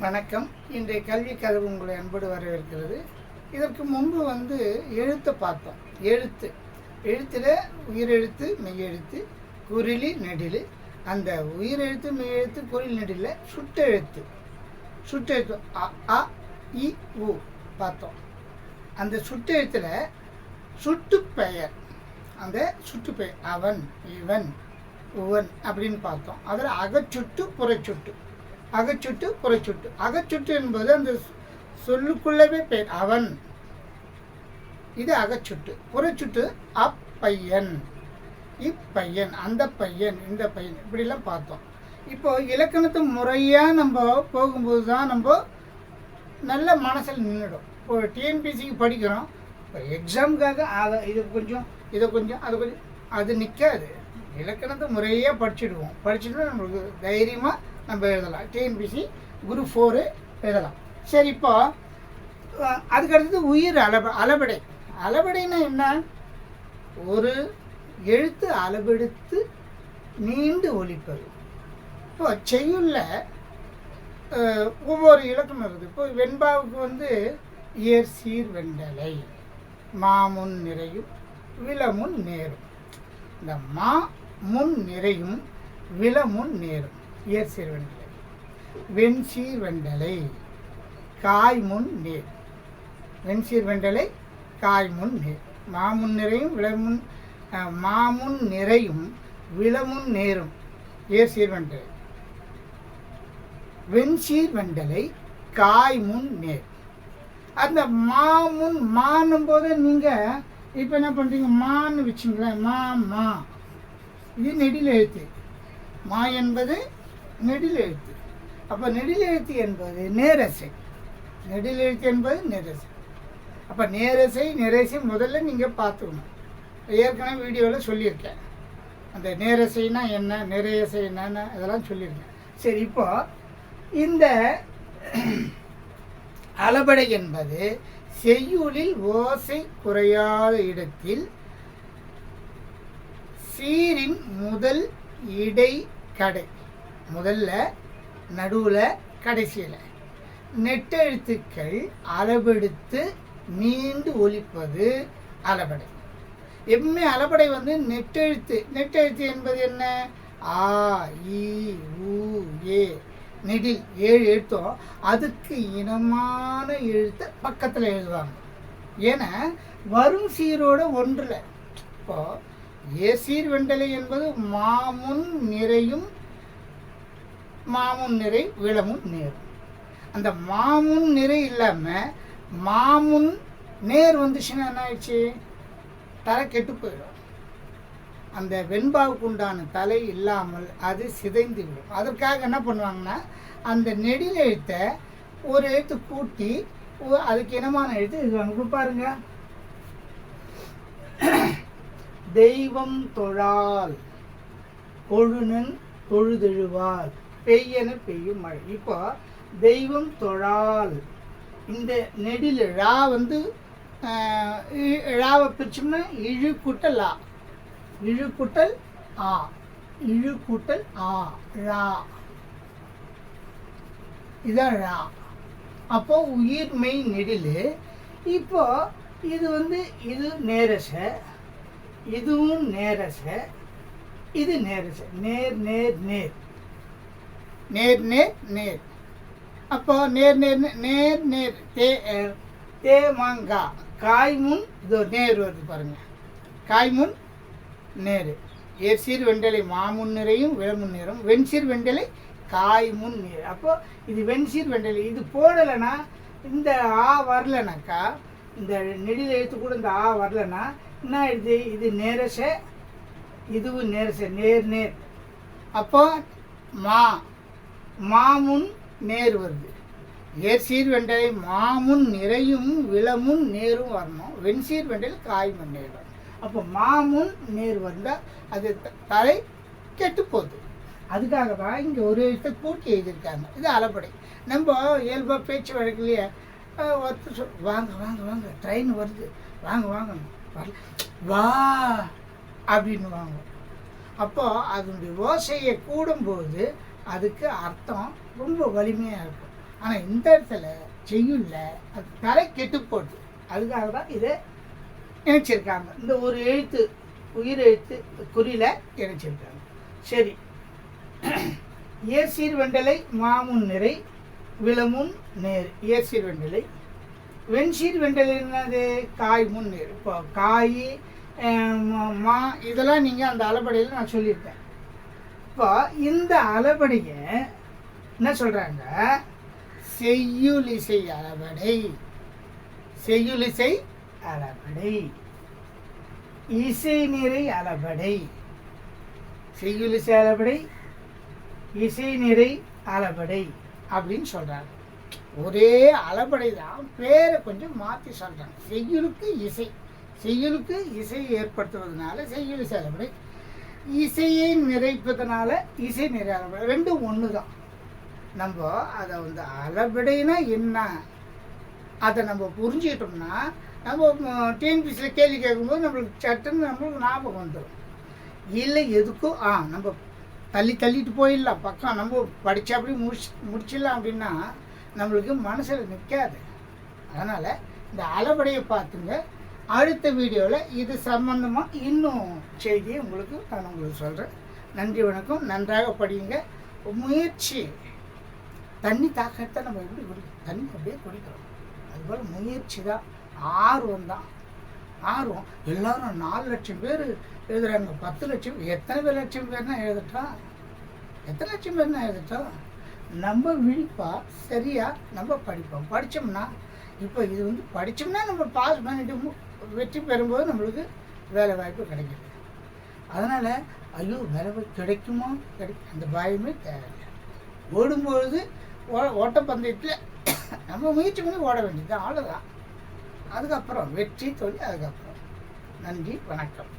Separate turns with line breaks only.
வணக்கம். இன்றைய கல்வி கதவு உங்களை அன்போடு வரவேற்கிறது. இதற்கு முன்பு வந்து எழுத்தை பார்த்தோம். எழுத்து. எழுத்தில் உயிரெழுத்து மெய்யெழுத்து குரிலி நெடில். அந்த உயிரெழுத்து மெய்யெழுத்து குரில் நெடில் சுட்டெழுத்து. சுட்டெழுத்து அ அ இ உ பார்த்தோம். அந்த சுட்டெழுத்தில் சுட்டுப்பெயர். அந்த சுட்டுப்பெயர் அவன் இவன் உவன் அப்படின்னு பார்த்தோம். அதில் அகச்சுட்டு புறச்சுட்டு. அகச்சுட்டு புறச்சுட்டு. அகச்சுட்டு என்பது அந்த சொல்லுக்குள்ளவே பெயர் அவன். இது அகச்சுட்டு. புறச்சுட்டு அப்பையன். இப்பையன் அந்த பையன் இந்த பையன். இப்படிலாம் பார்த்தோம். இப்போ இலக்கணத்தை முறையாக நம்ம போகும்போது தான் நம்ம நல்ல மனசில் நின்றுடும். இப்போ டிஎன்பிசிக்கு படிக்கிறோம். இப்போ எக்ஸாமுக்காக அதை இது கொஞ்சம் இதை கொஞ்சம் அது கொஞ்சம் அது நிற்காது. இலக்கணத்தை முறையாக படிச்சுடுவோம். படிச்சுட்டு நம்மளுக்கு தைரியமாக நம்ம எழுதலாம். டிஎன்பிசி குரூப் ஃபோரு எழுதலாம். சரி இப்போ அதுக்கடுத்தது உயிர் அளப அளபடை. அளபடைனா என்ன? ஒரு எழுத்து அளவெடுத்து நீண்டு ஒழிப்பது இப்போ செய்யுள்ள ஒவ்வொரு இலக்கணம் இருக்குது. இப்போ வெண்பாவுக்கு வந்து இயர் சீர் வெண்டலை மாமுன் நிறையும் விலமுன் நேரும். இந்த மா முன் நிறையும் வில முன் நேரும். இயர் வெண்டலை வெண்சீர் வெண்டலை காய் முன் நேர். வெண்சீர் வெண்டலை காய் முன் நேர். மாமுன் நிறையும் விளமுன் மாமுன் நிறையும் விலமுன் நேரும். ஏசீர் வெண்டலை வெண்சீர் வெண்டலை காய் முன் நேர். அந்த மாமுன் மானும் போது நீங்கள் இப்போ என்ன பண்ணுறீங்க மான்னு வச்சுங்களேன் மா மா. இது நெடில் எழுத்து மா என்பது நெடில் எழுத்து அப்போ நெடில் எழுத்து என்பது நேரசை. நெடில் எழுத்து என்பது நேரசை. அப்போ நேரசை நிறைசை முதல்ல நீங்கள் பார்த்துக்கணும். ஏற்கனவே வீடியோவில் சொல்லியிருக்கேன். அந்த நேரசைனா என்ன நிறையசை என்னன்னு அதெல்லாம் சொல்லியிருக்கேன். சரி இப்போ இந்த அளபடை என்பது செய்யுளில் ஓசை குறையாத இடத்தில் சீரின் முதல் இடை கடை. முதல்ல நடுவில் கடைசியில். நெட்டெழுத்துக்கள் அளவெடுத்து நீண்டு ஒலிப்பது அளபடை. எப்பவுமே அளபடை வந்து நெட்டெழுத்து நெட்டெழுத்து என்பது என்ன? ஆ இ உ ஏ. நெடில் ஏழு எழுத்தோ அதுக்கு இனமான எழுத்தை பக்கத்தில் எழுதுவாங்க. ஏன்னா வரும் சீரோட ஒன்றில். இப்போது ஏசீர் வெண்டலை என்பது மாமுன் நிறையும் மாமுன் நிறை விளமும் நேரும் அந்த மாமுன் நிறை இல்லாமல் மாமுன் நேர் வந்துச்சுன்னா என்ன ஆயிடுச்சு? தலை கெட்டு போயிடும். அந்த வெண்பாவுக்கு உண்டான தலை இல்லாமல் அது சிதைந்து விடும். அதற்காக என்ன பண்ணுவாங்கன்னா அந்த நெடில் எழுத்தை ஒரு எழுத்து கூட்டி அதுக்கு இனமான எழுத்து இது கொடுப்பாருங்க. தெய்வம் தொழால் கொழுனன் தொழுதெழுவால் பெய்யன பெய்யும் மழை. இப்போ தெய்வம் தொழால். இந்த நெடில் ழா வந்து ழாவை பிரிச்சோம்னா இழு ஆ. இழுக்குட்டல் ஆ. இழுக்குட்டல் ஆ. ழா. இதான் ழா. அப்போ உயிர்மை நெடில். இப்போ இது வந்து இது நேரச. இதுவும் நேரச இது நேரச. நேர் நேர் நேர். நேர் நேர் நேர். அப்போ நேர் நேர் நேர் நேர் தே தே மாங்கா காய் முன் இதோ நேர் வருது பாருங்க. காய் முன் நேர். ஏர்சீர் வெண்டலை மாமுன் நிறையும் விளமுன் நேரும். வெண்சீர் வெண்டலை காய் முன் நீர். அப்போ இது வெண்சீர் வெண்டலை. இது போடலைன்னா இந்த ஆ வரலனாக்கா இந்த நெடில் எழுத்து கூட இந்த ஆ வரலன்னா என்ன இது இது நேரச இதுவும் நேரச நேர் நேர். அப்போ மா மாமுன் நேர் வருது. ஏர்சீர் வெண்டை மாமுன் நிறையும் விளமுன் நேரும் வரணும். வெண்சீர் வெண்டலை காய்மண் நேர் வரணும் அப்போ மாமுன் நேர் வந்தால் அது தலை கெட்டு போகுது. அதுக்காக தான் இங்கே ஒரு விஷயத்தை கூட்டி எழுதியிருக்காங்க. இது அலப்படை. நம்ம இயல்பாக பேச்சு வழக்கிலேயே ஒருத்தர் சொல் வாங்க வாங்க வாங்க ட்ரெயின் வருது. வாங்க வாங்கணும் வரல வா அப்படின்வாங்க அப்போ அதனுடைய ஓசையை கூடும்போது அதுக்கு அர்த்தம் ரொம்ப வலிமையாக இருக்கும். ஆனால் இந்த இடத்துல செய்யுள்ள அது தலை கெட்டு போட்டு அதுக்காக தான் இதை இணைச்சிருக்காங்க. இந்த ஒரு எழுத்து உயிர் எழுத்து குறியில் இணைச்சிருக்காங்க. சரி. ஏசீர் வெண்டலை மாமுன் நிறை விளமும் நேர். ஏசீர் வெண்டலை வெண்சீர் வெண்டல் என்னது? காய் முன் இப்போ காய் மா இதெல்லாம் நீங்கள் அந்த அளபடியில் நான் சொல்லியிருக்கேன். இப்போ இந்த அளபடியை என்ன சொல்கிறாங்க செய்யுலிசை அளபடை. செய்யுளிசை அளபடை. இசை நிறை அளபடை. செய்யுலிசை அளபடை இசை நிறை அளபடை அப்படின்னு சொல்கிறாங்க ஒரே அளபடை தான் பேரை கொஞ்சம் மாற்றி சொல்கிறாங்க செய்யுளுக்கு இசை. செய்யுளுக்கு இசை ஏற்படுத்துவதனால செய்யுள் இசை இசையை நிறைப்பதனால இசை நிறைய ரெண்டும் ஒன்று தான் நம்ம அதை வந்து அளபடைனா என்ன? அதை நம்ம புரிஞ்சுக்கிட்டோம்னா நம்ம டிஎன்பிசியில் கேள்வி கேட்கும்போது நம்மளுக்கு சட்டுன்னு நம்மளுக்கு ஞாபகம் வந்துடும் இல்லை எதுக்கும் ஆ நம்ம தள்ளி தள்ளிட்டு போயிடலாம். பக்கம் நம்ம படித்தா அப்படி முடிச்சு முடிச்சிடலாம் அப்படின்னா நம்மளுக்கு மனசில் நிற்காது. அதனால் இந்த அளவடையை பார்த்துங்க. அடுத்த வீடியோவில் இது சம்மந்தமாக இன்னும் செய்தியை உங்களுக்கு நான் உங்களுக்கு சொல்கிறேன் நன்றி வணக்கம். நன்றாக படியுங்க. முயற்சி. தண்ணி தாக்கத்தை நம்ம எப்படி குடிக்கிறோம் தண்ணி அப்படியே குடிக்கிறோம் அதுபோல் முயற்சி தான். ஆர்வம் தான். ஆர்வம். எல்லாரும் நாலு லட்சம் பேர் எழுதுகிறாங்க பத்து லட்சம் எத்தனை பேர் லட்சம் பேர்னா எழுதட்டும்? எத்தனை லட்சம் பேர்னா எழுதிட்டோம்? நம்ம விழிப்பாக சரியாக நம்ம படிப்போம். படித்தோம்னா இப்போ இது வந்து படித்தோம்னா நம்ம பாஸ் பண்ணிட்டு வெற்றி பெறும்போது நம்மளுக்கு வேலை வாய்ப்பு கிடைக்கிது அதனால் ஐயோ வேலை வாய்ப்பு கிடைக்குமா? கிடைக்கும் அந்த பயமே தேவையில்லை. ஓடும்பொழுது ஓ ஓட்டப்பந்தயத்தில் நம்ம முயற்சி பண்ணி ஓட வேண்டியது அவ்வளோதான் அதுக்கப்புறம் வெற்றி தோல்வி அதுக்கப்புறம். நன்றி வணக்கம்.